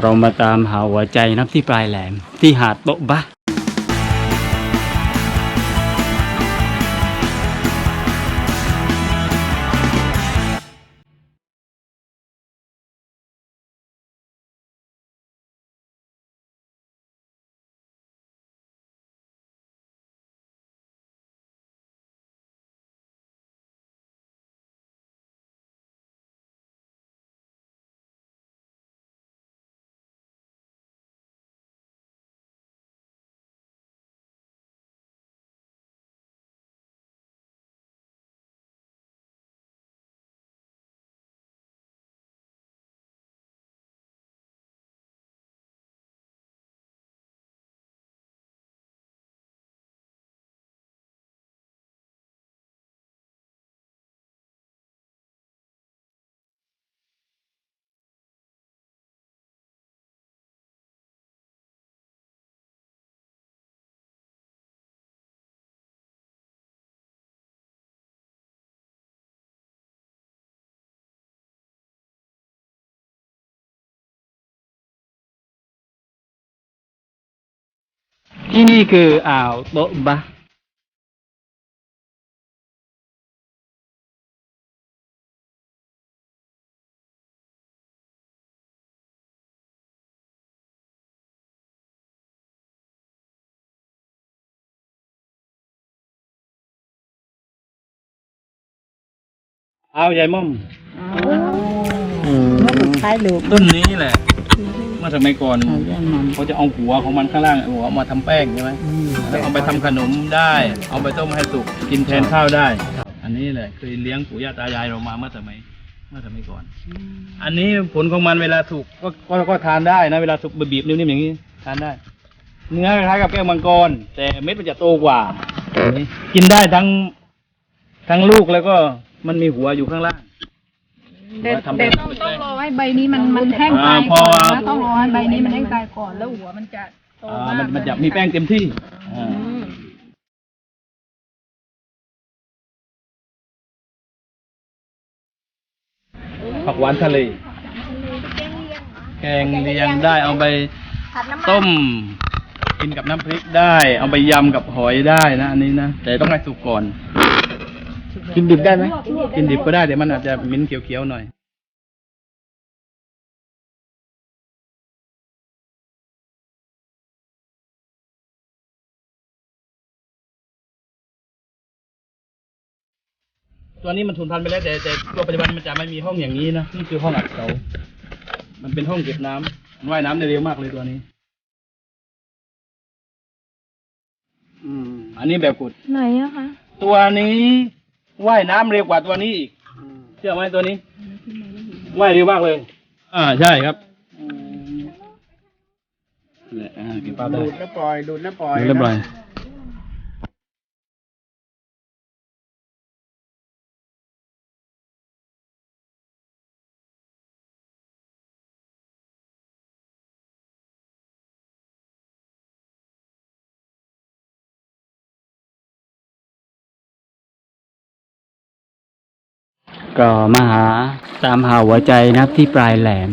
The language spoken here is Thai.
เรามาตามหาหัวใจนับที่ปลายแหลม ที่หาดโต๊ะบะ ที่นี่คืออ่าวโต๊ะบะอ้าวใหญ่ม่อมใช้ลูกต้นนี้แหละเมื่ อสมัยก่อนเอาเรื่องมันเขาจะเอาหัวของมันข้างล่างหัวมาทำแป้งใช่ไหมแล้วเอาไปทำขนมได้ เอาไปต้มให้สุกกินแทนข้าวได้ อันนี้แหละเคยเลี้ยงปู่ย่าตายายเรามาเมื่อสมัยเมื่อสมัยก่อน อันนี้ผลของมันเวลาสุกก็ก็ก็ทานได้นะเวลาสุกบีบๆนิ่มๆอย่างนี้ทานได้ เนื้อคล้ายๆกับแก้วมังกร แต่เม็ดมันจะโตกว่าอันนี้กินได้ทั้งทั้งลูกแล้วก็มันมีหัวอยู่ข้างล่าง แต่ทำแต่เป็นต้องต้องรอให้ใบนี้มันมันแห้งตายอ่าพอก่อนนะต้องรอให้ใบนี้มันแห้งตายก่อนแล้วหัวมันจะโตอ่ามากมันมันจะมีแป้งเต็มที่อ่า อืมผักหวานทะเล แกงเลียงได้เอาไปต้ม กินกับน้ำพริกได้ เอาไปยำกับหอยได้นะอันนี้นะ แต่ต้องให้สุกก่อน กินดิบได้ไหมกินดิบก็ได้แต่มันอาจจะมิ้นเขียวๆหน่อยตัวนี้มันสูญพันธุ์ไปแล้วแต่แต่ตัวปัจจุบันมันจะไม่มีห้องอย่างนี้นะนี่คือห้องอัดเสามันเป็นห้องเก็บน้ำมันว่ายน้ำได้เร็วมากเลยตัวนี้ อืม อันนี้แบบกุดไหนอะคะตัวนี้ ว่ายน้ำเร็วกว่าตัวนี้อีกเชื่อไหมตัวนี้ว่ายเร็วมากเลยอ่าใช่ครับนั่นแหละอ่าเก็บภาพได้ดูดแล้วปล่อยดูดแล้วปล่อยเรียบร้อย ก็มาหาตามหาหัวใจนะครับที่ปลายแหลม